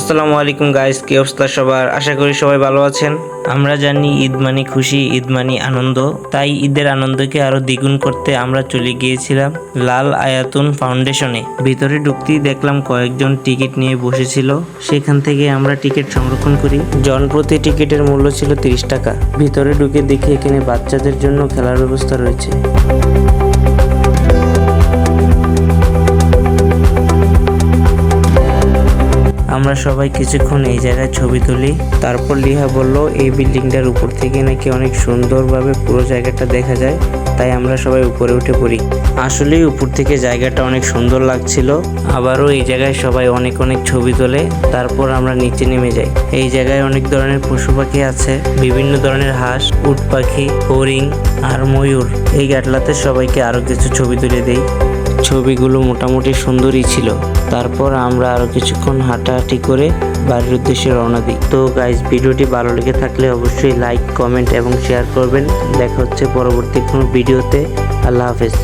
আসসালামু আলাইকুম গাইস কি অবস্থা সবার? আশা করি সবাই ভালো আছেন। আমরা জানি ঈদ মানে খুশি, ঈদ মানে আনন্দ। তাই ঈদের আনন্দকে আরও দ্বিগুণ করতে আমরা চলে গিয়েছিলাম লাল আয়াতুন ফাউন্ডেশনে ভিতরে ঢুকতেই দেখলাম কয়েকজন টিকিট নিয়ে বসেছিল। সেখান থেকে আমরা টিকিট সংরক্ষণ করি। জন প্রতি টিকিটের মূল্য ছিল তিরিশ টাকা। ভিতরে ঢুকে দেখি এখানে বাচ্চাদের জন্য খেলার ব্যবস্থা রয়েছে। আমরা সবাই কিছুক্ষণ এই জায়গায় ছবি তুলি। তারপর লিহা বলল, এই বিল্ডিংটার উপর থেকে নাকি অনেক সুন্দরভাবে পুরো জায়গাটা দেখা যায়, তাই আমরা সবাই উপরে উঠে পড়ি। আসলেই উপর থেকে জায়গাটা অনেক সুন্দর লাগছিল। আবারও এই জায়গায় সবাই অনেক অনেক ছবি তোলে, তারপর আমরা নিচে নেমে যাই। এই জায়গায় অনেক ধরনের পশু পাখি আছে, বিভিন্ন ধরনের হাঁস, উট পাখি, হরিণ আর ময়ূর। এই গাটলাতে সবাইকে আরও কিছু ছবি তুলে দেই। ছবিগুলো মোটামুটি সুন্দরই ছিল। তারপর আমরা আরও কিছুক্ষণ হাঁটাহাঁটি করে বাড়ির উদ্দেশ্যে রওনা দিই। তো গাইজ ভিডিওটি ভালো লেগে থাকলে অবশ্যই লাইক কমেন্ট এবং শেয়ার করবেন। দেখা হচ্ছে পরবর্তী কোনো ভিডিওতে। আল্লাহ হাফেজ।